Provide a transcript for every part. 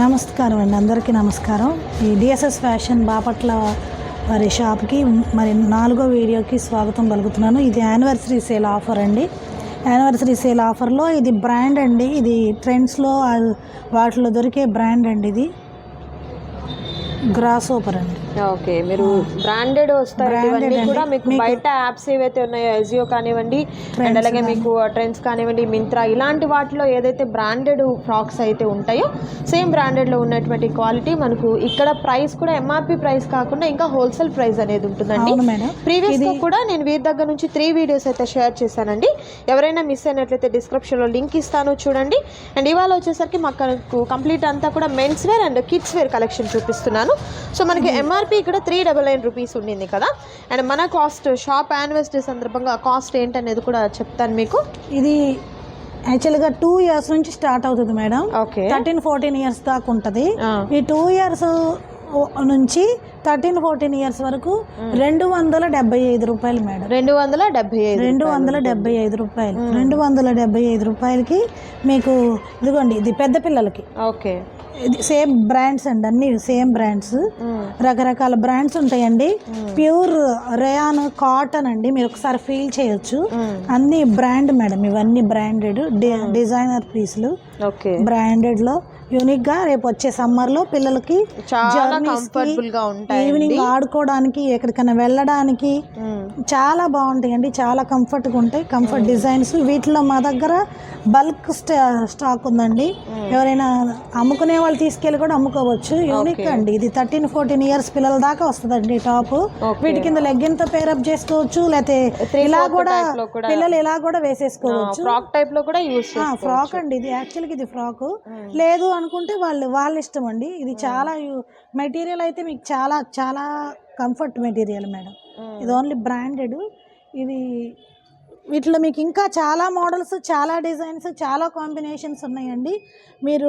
నమస్కారం అండి అందరికీ నమస్కారం. ఈ డిఎస్ఎస్ ఫ్యాషన్ బాపట్ల వారి షాప్కి మరి నాలుగో వీడియోకి స్వాగతం పలుకుతున్నాను. ఇది యానివర్సరీ సేల్ ఆఫర్ అండి. యానివర్సరీ సేల్ ఆఫర్లో ఇది బ్రాండ్ అండి. ఇది ట్రెండ్స్లో వాటిలో దొరికే బ్రాండ్ అండి ఇది. గ్రాస్ ఓపర్ అండి. ఓకే. మీరు బ్రాండెడ్ వస్తాయి. కూడా మీకు బయట యాప్స్ ఏవైతే ఉన్నాయో ఎజియో కానివ్వండి అండ్ అలాగే మీకు ట్రెండ్స్ కానివ్వండి మింత్రా ఇలాంటి వాటిలో ఏదైతే బ్రాండెడ్ ఫ్రాక్స్ అయితే ఉంటాయో సేమ్ బ్రాండెడ్లో ఉన్నటువంటి క్వాలిటీ మనకు ఇక్కడ ప్రైస్ కూడా ఎంఆర్పి ప్రైస్ కాకుండా ఇంకా హోల్సేల్ ప్రైస్ అనేది ఉంటుందండి. ప్రీవియస్ కూడా నేను వీరి దగ్గర నుంచి త్రీ వీడియోస్ అయితే షేర్ చేశానండి. ఎవరైనా మిస్ అయినట్లయితే డిస్క్రిప్షన్లో లింక్ ఇస్తాను చూడండి. అండ్ ఇవాళ వచ్చేసరికి మాకు కంప్లీట్ అంతా కూడా men's wear and kids wear collection చూపిస్తున్నాను. సో మనకి ఎంఆర్పి ఇక్కడ త్రీ డబల్ నైన్ రూపీస్ ఉండింది కదా. అండ్ మన కాస్ట్ షాప్ యానివర్సరీ సందర్భంగా కాస్ట్ ఏంటనేది కూడా చెప్తాను మీకు. ఇది యాక్చువల్గా టూ ఇయర్స్ నుంచి స్టార్ట్ అవుతుంది madam. Okay thirteen fourteen years దాకా ఉంటుంది. ఈ టూ ఇయర్స్ నుంచి థర్టీన్ ఫోర్టీన్ ఇయర్స్ వరకు రెండు వందల డెబ్బై ఐదు రూపాయలు మేడం. రెండు వందల డెబ్బై ఐదు రెండు వందల డెబ్బై ఐదు రూపాయలు. రెండు వందల డెబ్బై ఐదు రూపాయలకి మీకు ఇదిగోండి ఇది పెద్ద పిల్లలకి. ఓకే. ఇది సేమ్ బ్రాండ్స్ అండి అన్ని సేమ్ బ్రాండ్స్. రకరకాల బ్రాండ్స్ ఉంటాయండి. ప్యూర్ రేయాన్ కాటన్ అండి మీరు ఒకసారి ఫీల్ చేయొచ్చు. అన్ని బ్రాండ్ మేడం ఇవన్నీ బ్రాండెడ్ డిజైనర్ పీసులు. ఓకే. బ్రాండెడ్లో యూనిక్గా రేపు వచ్చే సమ్మర్లో పిల్లలకి చాలా ఉంటాయి ఈవినింగ్ ఆడుకోవడానికి ఎక్కడికైనా వెళ్ళడానికి. చాలా బాగుంటాయండి. చాలా కంఫర్ట్గా ఉంటాయి. కంఫర్ట్ డిజైన్స్ వీటిలో మా దగ్గర బల్క్ స్టాక్ ఉందండి. ఎవరైనా అమ్ముకునే వాళ్ళు తీసుకెళ్ళి కూడా అమ్ముకోవచ్చు. యూనిక్ అండి. ఇది థర్టీన్ ఫోర్టీన్ ఇయర్స్ పిల్లల దాకా వస్తుందండి టాప్ వీటి కింద లెగ్గిన్తో పేరప్ చేసుకోవచ్చు. లేకపోతే ఇలా కూడా పిల్లలు ఇలా కూడా వేసేసుకోవచ్చు. ఫ్రాక్ టైప్లో కూడా యూస్ ఫ్రాక్ అండి. ఇది యాక్చువల్గా ఇది ఫ్రాక్ లేదు అనుకుంటే వాళ్ళు వాళ్ళ ఇష్టం అండి. ఇది చాలా మెటీరియల్ అయితే మీకు చాలా చాలా కంఫర్ట్ మెటీరియల్ మేడం. ఇది ఓన్లీ బ్రాండెడ్. ఇది వీటిలో మీకు ఇంకా చాలా మోడల్స్ చాలా డిజైన్స్ చాలా కాంబినేషన్స్ ఉన్నాయండి. మీరు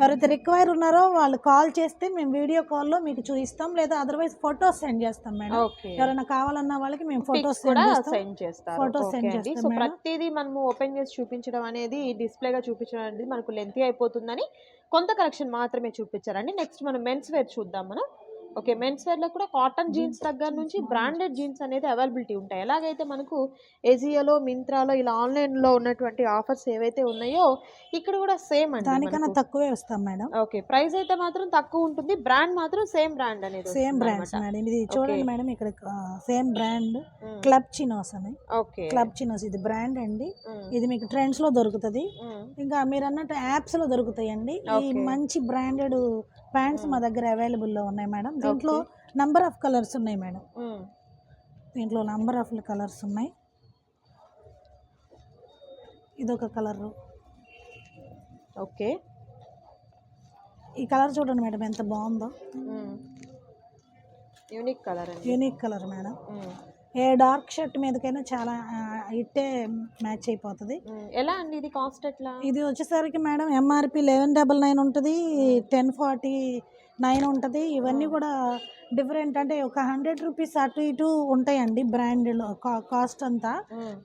ఎవరైతే రిక్వైర్ ఉన్నారో వాళ్ళు కాల్ చేస్తే మేము వీడియో కాల్లో మీకు చూపిస్తాం లేదా అదర్వైజ్ ఫొటోస్ సెండ్ చేస్తాం మేడం. ఎవరైనా కావాలన్న వాళ్ళకి మేము ఫొటోస్ సెండ్ చేస్తాం. సెండ్ send అండి. చేస్తాం సో. ప్రతిదీ మనము ఓపెన్ చేసి చూపించడం అనేది డిస్ప్లేగా చూపించడం అనేది మనకు లెంతీ అయిపోతుందని కొంత కలెక్షన్ మాత్రమే చూపించారండి. నెక్స్ట్ మనం మెన్స్ వేర్ చూద్దాం మనం. ఓకే మెన్స్ వేర్లో కూడా కాటన్ జీన్స్ దగ్గర నుంచి బ్రాండెడ్ జీన్స్ అనేది అవైలబిలిటీ ఉంటాయి. ఎలాగైతే మనకు ఎజియోలో మింత్రాలో ఇలా ఆన్లైన్లో ఉన్నటువంటి ఆఫర్స్ ఏవైతే ఉన్నాయో ఇక్కడ కూడా సేమ్ అండి దానికన్నా తక్కువే వస్తాం మేడం. ఓకే ప్రైస్ అయితే మాత్రం తక్కువ ఉంటుంది. బ్రాండ్ మాత్రం సేమ్ బ్రాండ్ అనేది సేమ్ అన్నమాట. మేడం. ఇది చూడండి మేడం ఇక్కడ సేమ్ బ్రాండ్. క్లబ్ చినోస్ అని. ఓకే. క్లబ్ చినోస్ ఇది బ్రాండ్ అండి. మ్మ్. ఇది మీకు ట్రెండ్స్లో దొరుకుతుంది. ఇంకా మీరు అన్నట్టు యాప్స్లో దొరుకుతాయండి. ఈ. మంచి బ్రాండెడ్ ప్యాంట్స్ మా దగ్గర అవైలబుల్లో ఉన్నాయి మేడం. దీంట్లో నంబర్ ఆఫ్ కలర్స్ ఉన్నాయి మేడం. దీంట్లో నంబర్ ఆఫ్ కలర్స్ ఉన్నాయి. ఇదొక కలర్. ఓకే. ఈ కలర్ చూడండి మేడం ఎంత బాగుందో. Unique colour unique colour madam. ఏ డార్క్ షర్ట్ మీదకైనా చాలా ఇట్టే మ్యాచ్ అయిపోతుంది. ఎలా అండి ఇది కాస్ట్ ఎట్లా? ఇది వచ్చేసరికి madam MRP eleven double nine ఉంటుంది టెన్ ఫార్టీ నైన్ ఉంటుంది. ఇవన్నీ కూడా డిఫరెంట్ అంటే ఒక హండ్రెడ్ రూపీస్ అటు ఇటు ఉంటాయండి బ్రాండ్లో కాస్ట్ అంతా.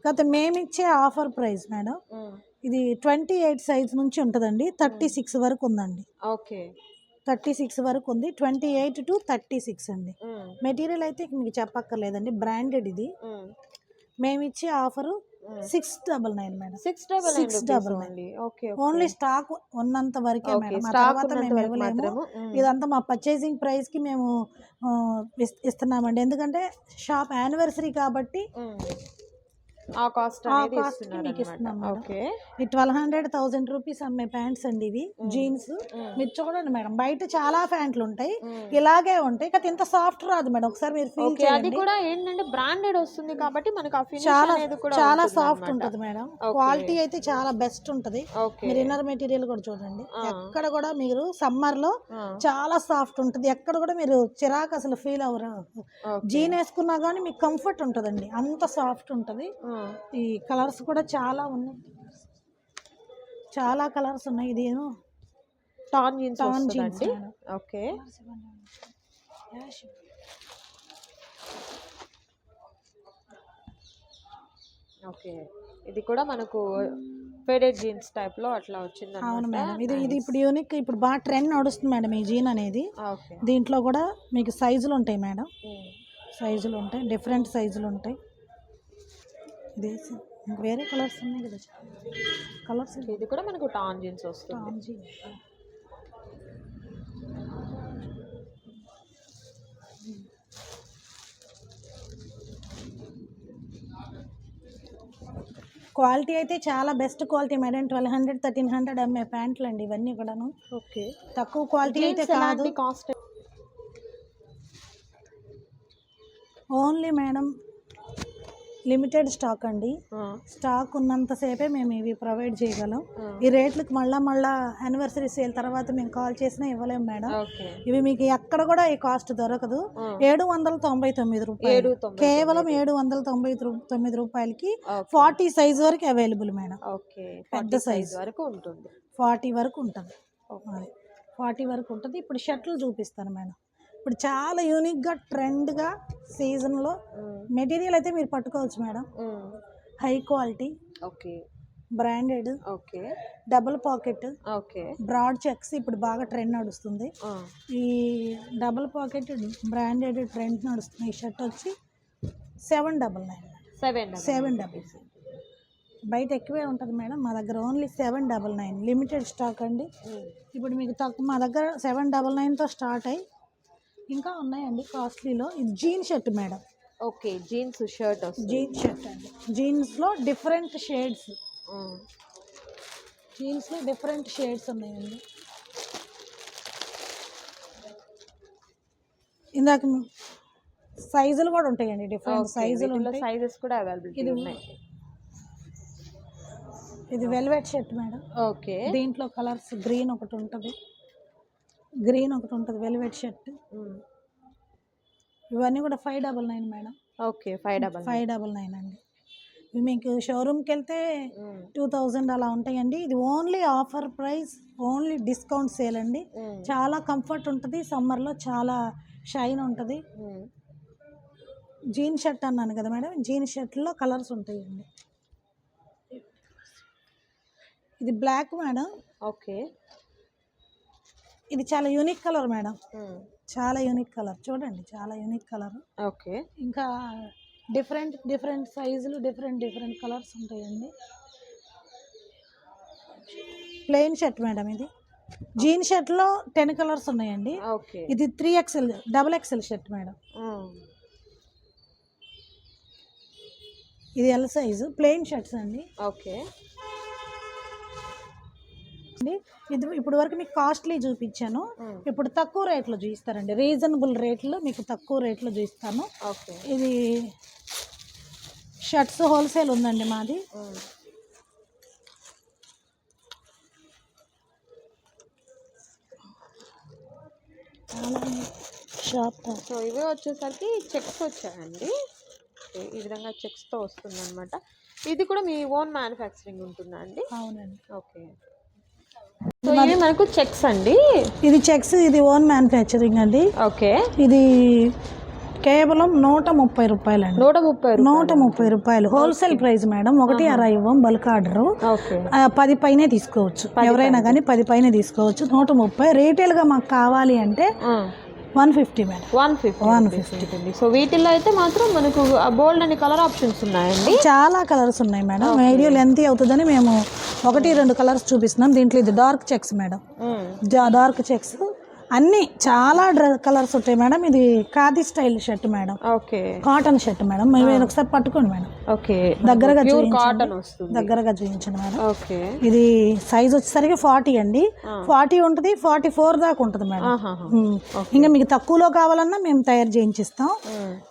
కాకపోతే మేము ఇచ్చే ఆఫర్ ప్రైస్ మేడం. ఇది ట్వంటీ ఎయిట్ సైజ్ నుంచి ఉంటుందండి థర్టీ సిక్స్ వరకు ఉందండి. ఓకే. థర్టీ సిక్స్ వరకు ఉంది twenty eight to thirty six అండి. మెటీరియల్ అయితే మీకు చెప్పక్కర్లేదండి బ్రాండెడ్ ఇది మ్మ్. మేము ఇచ్చే offer. Six double nine madam six double nine rupees double nine. Only okay only stock ఉన్నంత వరకే మేడం తర్వాత మేము ఇవ్వలేము. ఇదంతా మా పర్చేసింగ్ ప్రైస్కి మేము ఇస్తున్నామండి ఎందుకంటే షాప్ యానివర్సరీ కాబట్టి. ఆ కాస్ట్ మీకు ఇస్తున్నాం. ఓకే. ఈ ట్వెల్వ్ హండ్రెడ్ థౌసండ్ రూపీస్ అమ్మే ప్యాంట్స్ అండి ఇవి. జీన్స్ మీరు చూడండి మేడం బయట చాలా ప్యాంట్లు ఉంటాయి. ఇలాగే ఉంటాయి. కానీ ఇంత సాఫ్ట్ రాదు మేడం. ఒకసారి మీరు ఫీల్ చేయండి. కూడా ఏంటంటే బ్రాండెడ్ వస్తుంది కాబట్టి మనకు ఆ చాలా చాలా సాఫ్ట్. ఉంటుంది మేడం. క్వాలిటీ అయితే చాలా బెస్ట్ ఉంటుంది. మీరు ఇన్నర్ మెటీరియల్ కూడా చూడండి. ఎక్కడ కూడా మీరు సమ్మర్లో. చాలా సాఫ్ట్ ఉంటుంది. ఎక్కడ కూడా మీరు చిరాకు అసలు ఫీల్ అవ్వరు. జీన్ వేసుకున్నా కానీ మీకు కంఫర్ట్ ఉంటుందండి. అంత సాఫ్ట్ ఉంటుంది. ఈ కలర్స్ కూడా చాలా ఉన్నాయి. చాలా కలర్స్ ఉన్నాయి. ఇది ఏమో tan jeans tan jeans. Okay. Okay. ఇది కూడా మనకు ఫేడెడ్ జీన్స్ టైప్లో అట్లా వచ్చింది అవును మేడం. ఇది ఇది ఇప్పుడు యూనిక్ ఇప్పుడు బాగా ట్రెండ్ నడుస్తుంది మేడం ఈ జీన్ అనేది. దీంట్లో కూడా మీకు సైజులు ఉంటాయి మేడం. సైజులు ఉంటాయి. డిఫరెంట్ సైజులు ఉంటాయి. ఇంక వేరే కలర్స్ ఉన్నాయి కదా కలర్స్ ఇది కూడా మనకు టాన్ జీన్స్ వస్తుంది. Tom jean. క్వాలిటీ అయితే చాలా best quality madam. Twelve hundred thirteen hundred అమ్మే ప్యాంట్లు అండి ఇవన్నీ కూడాను. ఓకే. తక్కువ క్వాలిటీ అయితే కాదు. Cost? Only madam limited stock అండి. స్టాక్ ఉన్నంతసేపే మేము ఇవి ప్రొవైడ్ చేయగలం. ఈ రేట్లకు మళ్ళా మళ్ళా యానివర్సరీ సేల్ తర్వాత మేము కాల్ చేసినా ఇవ్వలేము మేడం. ఇవి మీకు ఎక్కడ కూడా ఈ కాస్ట్ దొరకదు. ఏడు వందల తొంభై తొమ్మిది రూపాయలు. కేవలం ఏడు వందల తొంభై తొమ్మిది రూపాయలకి. ఫార్టీ సైజ్ వరకు అవైలబుల్ మేడం. ఓకే. పెద్ద. సైజ్ వరకు ఉంటుంది. ఫార్టీ వరకు ఉంటుంది. ఫార్టీ వరకు ఉంటుంది. ఇప్పుడు షర్ట్లు చూపిస్తాను మేడం. ఇప్పుడు చాలా యూనిక్గా ట్రెండ్గా సీజన్లో మెటీరియల్ అయితే మీరు పట్టుకోవచ్చు madam. High quality okay. Branded okay. Double pocket okay. Broad checks ఇప్పుడు బాగా ట్రెండ్ నడుస్తుంది. ఈ డబుల్ పాకెట్ బ్రాండెడ్ ట్రెండ్ నడుస్తుంది. ఈ షర్ట్ వచ్చి seven double nine seven seven double బయట ఎక్కువే ఉంటుంది మేడం. మా దగ్గర only seven double nine limited stock అండి. ఇప్పుడు మీకు తక్కువ మా దగ్గర సెవెన్ డబల్ నైన్తో స్టార్ట్ అయ్యి ఇంకా ఉన్నాయండి కాస్ట్లీలో. ఇది jean shirt madam. Okay jeans shirt వస్తుంది. జీన్ షర్ట్ అండి. జీన్స్లో డిఫరెంట్ షేడ్స్. జీన్స్లో డిఫరెంట్ షేడ్స్ ఉన్నాయండి. ఇందాక సైజులు కూడా ఉంటాయండి డిఫరెంట్ సైజులు ఉంటాయి. సైజెస్ కూడా అవైలబిలిటీ ఇది ఉన్నాయి. ఇది వెల్వెట్ షర్ట్ మేడం. ఓకే. దీంట్లో కలర్స్ గ్రీన్ ఒకటి ఉంటుంది. గ్రీన్ ఒకటి ఉంటుంది వెల్వెట్ షర్ట్. ఇవన్నీ కూడా five double nine madam. Okay five double five double nine అండి. ఇవి మీకు షోరూమ్కి వెళ్తే టూ థౌజండ్ అలా ఉంటాయండి. ఇది only offer price only discount sale అండి. చాలా కంఫర్ట్ ఉంటుంది సమ్మర్లో చాలా షైన్ ఉంటుంది. జీన్ షర్ట్ అన్నాను కదా మేడం జీన్ షర్ట్లో కలర్స్ ఉంటాయండి. ఇది బ్లాక్ మేడం. ఓకే. ఇది చాలా యూనిక్ కలర్ మేడం చాలా యూనిక్ కలర్ చూడండి చాలా యూనిక్ కలర్ ఓకే. ఇంకా డిఫరెంట్ డిఫరెంట్ సైజులు డిఫరెంట్ డిఫరెంట్ కలర్స్ ఉంటాయండి. ప్లెయిన్ షర్ట్ మేడం ఇది. జీన్ షర్ట్లో టెన్ కలర్స్ ఉన్నాయండి. ఇది three XL double XL shirt madam ఇది ఎల్ సైజు ప్లెయిన్ షర్ట్స్ అండి. ఓకే ఇది ఇప్పుడు వరకు మీకు కాస్ట్లీ చూపించాను. ఇప్పుడు తక్కువ రేట్లో చూపిస్తారండి రీజనబుల్ రేట్లో మీకు తక్కువ రేట్లో చూపిస్తాను ఇది షర్ట్స్ హోల్సేల్ ఉందండి మాది. షాప్ సో ఇవి వచ్చేసరికి చెక్స్ వచ్చాయండి. ఈ విధంగా చెక్స్తో వస్తుంది అనమాట ఇది కూడా మీ ఓన్ మ్యానుఫ్యాక్చరింగ్ ఉంటుందా అండి? అవునండి. ఓకే. మనకు చెక్స్ అండి. ఇది చెక్స్ ఇది ఓన్ మ్యానుఫ్యాక్చరింగ్ అండి. ఓకే. ఇది కేవలం నూట ముప్పై రూపాయలండి. నూట ముప్పై రూపాయలు. నూట ముప్పై రూపాయలు. Wholesale price madam. ఒకటి అరవై ఇవ్వం బల్క్ ఆర్డరు. పది పైనే తీసుకోవచ్చు. ఎవరైనా కానీ పది పైనే తీసుకోవచ్చు. నూట ముప్పై. రీటైల్గా మాకు కావాలి అంటే one fifty madam. One fifty one fifty. So వీటిల్లో అయితే మాత్రం మనకు బోల్డ్ అనే కలర్ ఆప్షన్స్ ఉన్నాయండి. చాలా కలర్స్ ఉన్నాయి మేడం. వీడియో లెంత్ అవుతుందని మేము ఒకటి రెండు కలర్స్ చూపిస్తున్నాం. దీంట్లో ఇది dark checks madam. Dark checks. అన్నీ చాలా డ్రె కలర్స్ ఉంటాయి మేడం. ఇది khadi style shirt madam. Okay. Cotton shirt madam. మీరు ఒకసారి పట్టుకోండి మేడం. ఓకే. దగ్గరగా. కాటన్ దగ్గరగా చూపించండి మేడం. ఓకే. ఇది సైజ్ వచ్చేసరికి ఫార్టీ అండి. ఫార్టీ ఉంటుంది ఫార్టీ ఫోర్ దాకా ఉంటుంది మేడం. ఇంకా మీకు తక్కువలో కావాలన్నా మేము తయారు చేయించిస్తాం.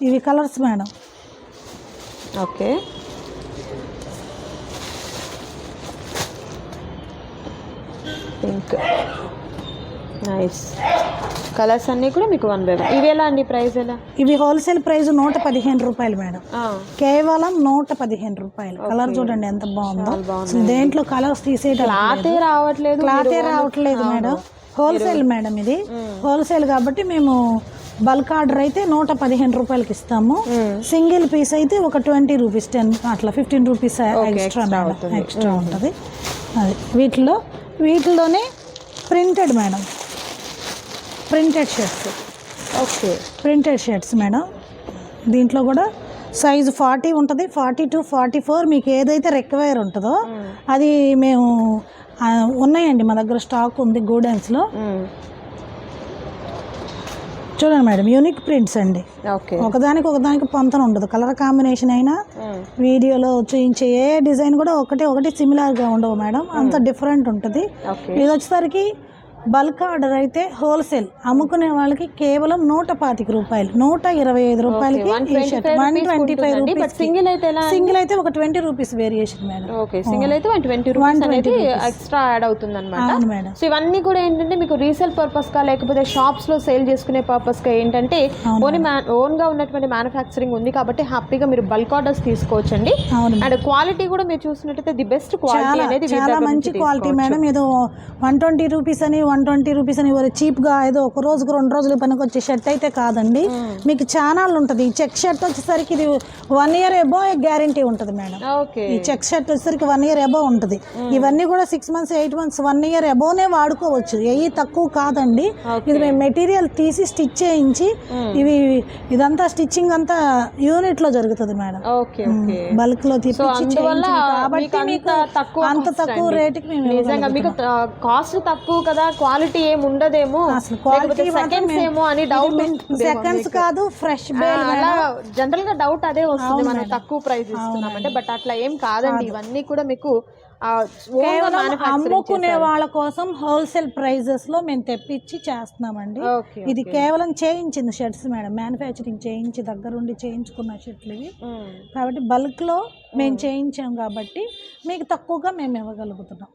ఇవి colours madam. Okay. Pink. Nice colours అన్నీ కూడా మీకు వన్ బై వన్ ఇవి ఎలా అండి ప్రైస్ ఎలా? ఇవి హోల్సేల్ ప్రైస్ నూట పదిహేను రూపాయలు మేడం. కేవలం నూట పదిహేను రూపాయలు. కలర్ చూడండి ఎంత బాగుందో. దేంట్లో కలర్స్ క్లాతే రావట్లేదు క్లాతే రావట్లేదు మేడం. హోల్సేల్ మేడం ఇది. హోల్సేల్ కాబట్టి మేము బల్క్ ఆర్డర్ అయితే నూట పదిహేను రూపాయలకి ఇస్తాము. సింగిల్ పీస్ అయితే ఒక ట్వంటీ రూపీస్ టెన్ అట్లా ఫిఫ్టీన్ రూపీస్ ఎక్స్ట్రా ఎక్స్ట్రా ఉంటుంది. అది. వీటిలో వీటిలోనే printed madam. Printed shirts. Okay printed shirts madam. దీంట్లో కూడా సైజు ఫార్టీ ఉంటుంది. ఫార్టీ టు ఫార్టీ ఫోర్ మీకు ఏదైతే రిక్వైర్ ఉంటుందో అది మేము ఉన్నాయండి మా దగ్గర స్టాక్ ఉంది గోడౌన్స్లో చూడండి మేడం యూనిక్ ప్రింట్స్ అండి. ఒకదానికి ఒకదానికి పొంతన ఉండదు. కలర్ కాంబినేషన్ అయినా వీడియోలో చూపించే ఏ డిజైన్ కూడా ఒకటి ఒకటి సిమిలర్గా ఉండవు మేడం. అంత డిఫరెంట్ ఉంటుంది. ఇది వచ్చేసరికి బల్క్ ఆర్డర్ అయితే హోల్సేల్. అమ్ముకునే వాళ్ళకి కేవలం నూట పాతిక రూపాయలు నూట ఇరవై ఐదు రూపాయలకి one twenty five but rupees single అయితే సింగిల్ అయితే ఒక twenty rupees variation madam. Okay single అయితే వన్ ట్వంటీ రూపీస్ అనేది ఎక్స్ట్రా యాడ్ అవుతుంది అనమాట మేడం. సో ఇవన్నీ కూడా ఏంటంటే మీకు రీసేల్ పర్పస్గా లేకపోతే షాప్స్లో సేల్ చేసుకునే పర్పస్గా ఏంటంటే ఓన్ ఓన్గా ఉన్నటువంటి మ్యానుఫ్యాక్చరింగ్ ఉంది కాబట్టి హ్యాపీగా మీరు బల్క్ ఆర్డర్స్ తీసుకోవచ్చండి. అండ్ క్వాలిటీ కూడా మీరు చూసినట్టయితే ది బెస్ట్ క్వాలిటీ అనేది చాలా మంచి క్వాలిటీ. మేడం. ఏదో వన్ ట్వంటీ రూపీస్ అని వన్ ట్వంటీ రూపీస్ అని చీప్గా ఏదో ఒక రోజుకు రెండు రోజులు పనికి వచ్చే షర్ట్ అయితే కాదండి. మీకు ఛానల్ ఉంటుంది. ఈ చెక్ షర్ట్ వచ్చేసరికి ఇది వన్ ఇయర్ ఎబో గ్యారంటీ ఉంటుంది మేడం. ఈ చెక్ షర్ట్ వచ్చేసరికి వన్ ఇయర్ ఎబో ఉంటుంది. ఇవన్నీ కూడా six months eight months one year ఎబోనే వాడుకోవచ్చు. ఏవి తక్కువ కాదండి. ఇది మేము మెటీరియల్ తీసి స్టిచ్ చేయించి ఇవి ఇదంతా స్టిచ్చింగ్ అంతా యూనిట్లో జరుగుతుంది మేడం. బల్క్లో కాబట్టి మీకు మీకు అంత తక్కువ. రేటుకి మేము నిజంగా మీకు కాస్ట్ తక్కువ కదా క్వాలిటీ ఏం ఉండదేమో. అసలు క్వాలిటీ సెకండ్స్ ఏమో అని డౌట్ సెకండ్స్ కాదు ఫ్రెష్ అలా జనరల్గా డౌట్ అదే వస్తుంది మనం తక్కువ ప్రైస్ ఇస్తున్నామంటే. బట్ అట్లా ఏం కాదండి. ఇవన్నీ కూడా మీకు కేవలం అమ్ముకునే. వాళ్ళ కోసం హోల్సేల్ ప్రైజెస్లో మేము తెప్పించి చేస్తున్నామండి. ఇది కేవలం చేయించింది షర్ట్స్ మేడం. మ్యానుఫ్యాక్చరింగ్ చేయించి దగ్గరుండి చేయించుకున్న షర్ట్లు ఇవి. కాబట్టి బల్క్లో మేము చేయించాం కాబట్టి మీకు తక్కువగా మేము ఇవ్వగలుగుతున్నాం.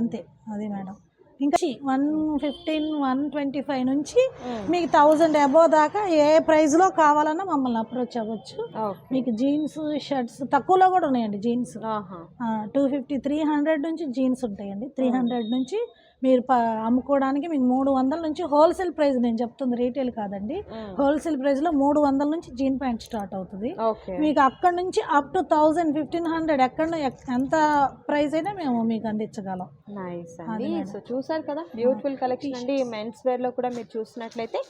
అంతే. అది మేడం. ఇంకా one fifteen one twenty five నుంచి మీకు థౌజండ్ అబోవ్ దాకా ఏ ప్రైస్లో కావాలన్నా మమ్మల్ని అప్రోచ్ అవ్వచ్చు. మీకు జీన్స్ షర్ట్స్ తక్కువలో కూడా ఉన్నాయండి jeans. Two fifty three hundred నుంచి జీన్స్ ఉంటాయండి. త్రీ హండ్రెడ్ నుంచి మీరు ప అమ్ముకోవడానికి మీకు మూడు వందల నుంచి హోల్సేల్ ప్రైస్ నేను చెప్తుంది రీటైల్ కాదండి. హోల్సేల్ ప్రైస్లో మూడు వందల నుంచి జీన్ ప్యాంట్ స్టార్ట్ అవుతుంది. మీకు అక్కడ నుంచి up to thousand fifteen hundred ఎక్కడ ఎక్- ఎంత ప్రైస్ అయినా మేము మీకు అందించగలం. నైస్ అండి. సో చూసారు కదా బ్యూటిఫుల్ కలెక్షన్ అండి. మెన్స్ వేర్లో కూడా మీరు చూసినట్లయితే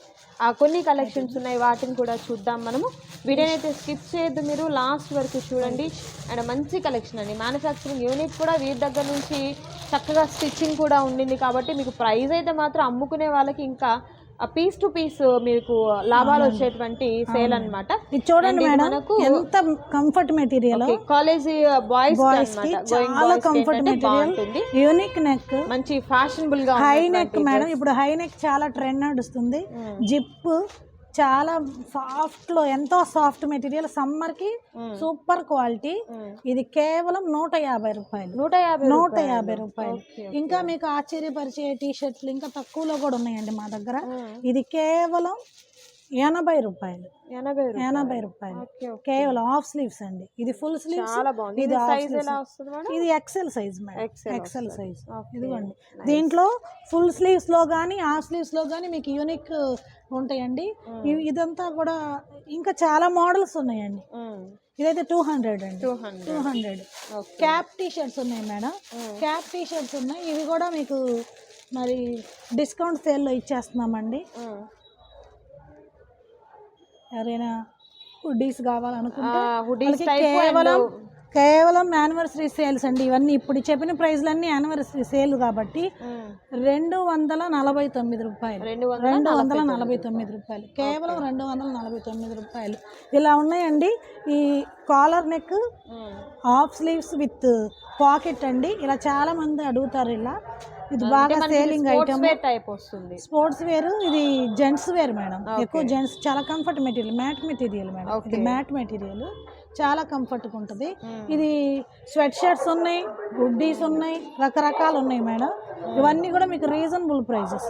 ఆ కొన్ని కలెక్షన్స్ ఉన్నాయి వాటిని కూడా చూద్దాం మనము. వీడియోని అయితే స్కిప్ చేయొద్దు మీరు లాస్ట్ వరకు చూడండి. అండ్ మంచి కలెక్షన్ అండి. మ్యానుఫ్యాక్చరింగ్ యూనిట్ కూడా వీరి దగ్గర నుంచి చక్కగా స్టిచ్చింగ్ కూడా ఉండింది కాబట్టి మీకు ప్రైస్ అయితే మాత్రం అమ్ముకునే వాళ్ళకి ఇంకా పీస్ టు పీస్ మీకు లాభాలు వచ్చేటువంటి సేల్ అన్నమాట. ఇది చూడండి మనకు ఎంత కంఫర్ట్ మెటీరియల్ కాలేజ్ బాయ్స్ చాలా కంఫర్ట్ మెటీరియల్ యూనిక్ నెక్ మంచి ఫ్యాషనబుల్గా హై నెక్ మేడం. ఇప్పుడు హై నెక్ చాలా ట్రెండ్ నడుస్తుంది. జిప్ చాలా సాఫ్ట్లో ఎంతో సాఫ్ట్ మెటీరియల్ సమ్మర్కి. Super quality. ఇది కేవలం నూట యాభై రూపాయలు నూట యాభై నూట రూపాయలు. యాభై రూపాయలు ఇంకా మీకు ఆశ్చర్యపరిచే టీ షర్ట్లు ఇంకా తక్కువలో కూడా ఉన్నాయండి మా దగ్గర. ఇది కేవలం ఎనభై రూపాయలు. ఎనభై రూపాయలు. ఎనభై రూపాయలు. కేవలం హాఫ్ స్లీవ్స్ అండి. ఇది ఫుల్ స్లీవ్స్ ఇది ఇది XL size madam? XL. Size. ఇదిగోండి. దీంట్లో ఫుల్ స్లీవ్స్లో కానీ హాఫ్ స్లీవ్స్లో కానీ మీకు యూనిక్ ఉంటాయండి. ఇవి ఇదంతా కూడా ఇంకా చాలా మోడల్స్ ఉన్నాయండి. ఇదైతే టూ హండ్రెడ్ అండి. Two hundred. Cap T shirts ఉన్నాయి మేడం. క్యాప్ టీ షర్ట్స్ ఉన్నాయి. ఇవి కూడా మీకు మరి డిస్కౌంట్ సేల్లో ఇచ్చేస్తున్నామండి. ఎవరైనా హుడ్డీస్ కావాలనుకుంటే టైప్ కేవలం కేవలం యానివర్సరీ సేల్స్ అండి. ఇవన్నీ ఇప్పుడు చెప్పిన ప్రైస్లన్నీ యానివర్సరీ సేల్ కాబట్టి రెండు వందల నలభై తొమ్మిది రూపాయలు. రెండు వందల నలభై తొమ్మిది రూపాయలు. కేవలం రెండు వందల నలభై తొమ్మిది రూపాయలు. ఇలా ఉన్నాయండి. ఈ collar neck half sleeves with pocket అండి. ఇలా చాలా మంది అడుగుతారు ఇలా. ఇది బాగా సేలింగ్ ఐటమ్ టైప్ వస్తుంది. స్పోర్ట్స్ వేర్ ఇది జెంట్స్ వేర్ మేడం. ఎక్కువ జెంట్స్ చాలా comfort material matte material madam. ఇది మ్యాట్ మెటీరియల్ చాలా కంఫర్ట్గా ఉంటుంది. ఇది స్వెట్ షర్ట్స్ ఉన్నాయి హుడ్డీస్ ఉన్నాయి రకరకాలు ఉన్నాయి మేడం. ఇవన్నీ కూడా మీకు రీజనబుల్ ప్రైజెస్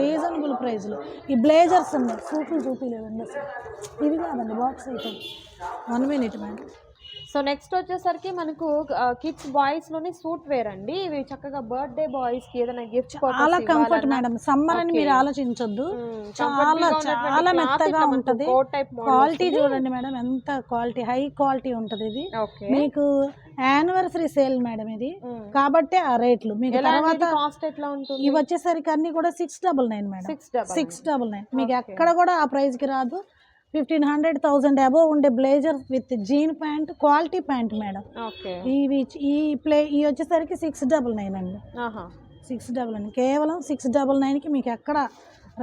రీజనబుల్ ప్రైస్లో ఈ బ్లేజర్స్ ఉన్నాయి. సూట్లు చూపించలేదండి అసలు. ఇవి కాదండి box item one minute madam so next వచ్చేసరికి మనకు కిడ్స్ బాయ్స్లోనే సూట్ వేర్ అండి. ఇవి చక్కగా బర్త్డే బాయ్స్కి ఏదైనా గిఫ్ట్ చాలా కంఫర్ట్ మేడం సమ్మర్ అని మీరు. ఆలోచించొద్దు. చాలా చాలా మెత్తగా ఉంటది. క్వాలిటీ చూడండి మేడం ఎంత క్వాలిటీ హై క్వాలిటీ ఉంటది ఇది. మీకు యానివర్సరీ సేల్ మేడం ఇది. కాబట్టి ఆ రేట్లు. మీకు తర్వాత ఇవి వచ్చేసరికి అన్ని కూడా six double nine madam six double nine మీకు. ఎక్కడ కూడా ఆ ప్రైస్కి రాదు. ఫిఫ్టీన్ హండ్రెడ్ థౌసండ్ అబోవ్ ఉండే blazer with jean pant quality pant madam. ఇవి ఈ ప్లే ఈ వచ్చేసరికి సిక్స్ డబల్ నైన్ అండి. Six double nine. కేవలం సిక్స్ డబల్ నైన్కి మీకు ఎక్కడ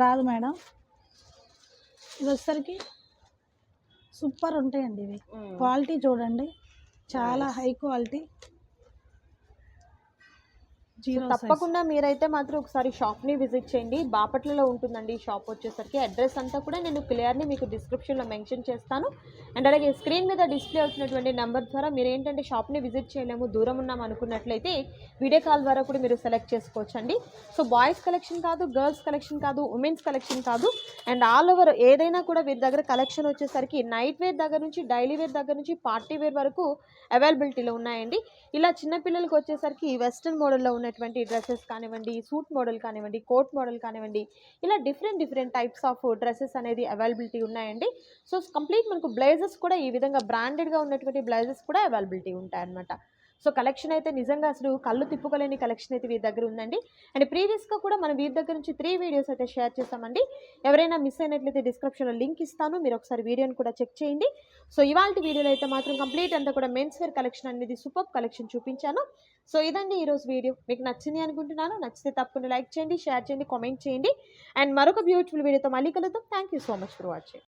రాదు మేడం. ఇది వచ్చేసరికి సూపర్ ఉంటాయండి ఇవి. క్వాలిటీ చూడండి. చాలా హై క్వాలిటీ. తప్పకుండా మీరైతే మాత్రం ఒకసారి షాప్ని విజిట్ చేయండి. బాపట్లలో ఉంటుందండి ఈ షాప్ వచ్చేసరికి. అడ్రస్ అంతా కూడా నేను క్లియర్ని మీకు డిస్క్రిప్షన్లో మెన్షన్ చేస్తాను. అండ్ అలాగే స్క్రీన్ మీద డిస్ప్లే అవుతున్నటువంటి నెంబర్ ద్వారా మీరు ఏంటంటే షాప్ని విజిట్ చేయలేము దూరం ఉన్నాం అనుకున్నట్లయితే వీడియో కాల్ ద్వారా కూడా మీరు సెలెక్ట్ చేసుకోవచ్చు అండి సో బాయ్స్ కలెక్షన్ కాదు గర్ల్స్ కలెక్షన్ కాదు ఉమెన్స్ కలెక్షన్ కాదు. అండ్ ఆల్ ఓవర్ ఏదైనా కూడా వీరి దగ్గర కలెక్షన్ వచ్చేసరికి నైట్ వేర్ దగ్గర నుంచి డైలీ వేర్ దగ్గర నుంచి పార్టీ వేర్ వరకు అవైలబిలిటీలో ఉన్నాయండి. ఇలా చిన్నపిల్లలకు వచ్చేసరికి వెస్ట్రన్ మోడల్లో ఉన్నటువంటి డ్రెస్సెస్ కానివ్వండి సూట్ మోడల్ కానివ్వండి కోట్ మోడల్ కానివ్వండి ఇలా different different types of dresses అనేది అవైలబిలిటీ ఉన్నాయండి. సో కంప్లీట్ మనకు బ్లేజెస్ కూడా ఈ విధంగా బ్రాండెడ్గా ఉన్నటువంటి బ్లేజెస్ కూడా అవైలబిలిటీ ఉంటాయన్నమాట. సో కలెక్షన్ అయితే నిజంగా అసలు కళ్ళు తిప్పుకోలేని కలెక్షన్ అయితే వీరి దగ్గర ఉందండి. అండ్ ప్రీవియస్గా కూడా మనం వీరి దగ్గర నుంచి త్రీ వీడియోస్ అయితే షేర్ చేస్తామండి. ఎవరైనా మిస్ అయినట్లయితే డిస్క్రిప్షన్లో లింక్ ఇస్తాను. మీరు ఒకసారి వీడియోని కూడా చెక్ చేయండి. సో ఇవాళ వీడియోలో అయితే మాత్రం కంప్లీట్ అంతా కూడా మెన్స్ వేర్ కలెక్షన్ అనేది సూపర్ కలెక్షన్ చూపించాను. సో ఇదండి ఈరోజు వీడియో. మీకు నచ్చింది అనుకుంటున్నాను. నచ్చితే తప్పకుండా లైక్ చేయండి షేర్ చేయండి కామెంట్ చేయండి. అండ్ మరొక బ్యూటిఫుల్ వీడియోతో మళ్ళీ కలుద్దాం. Thank you so much for watching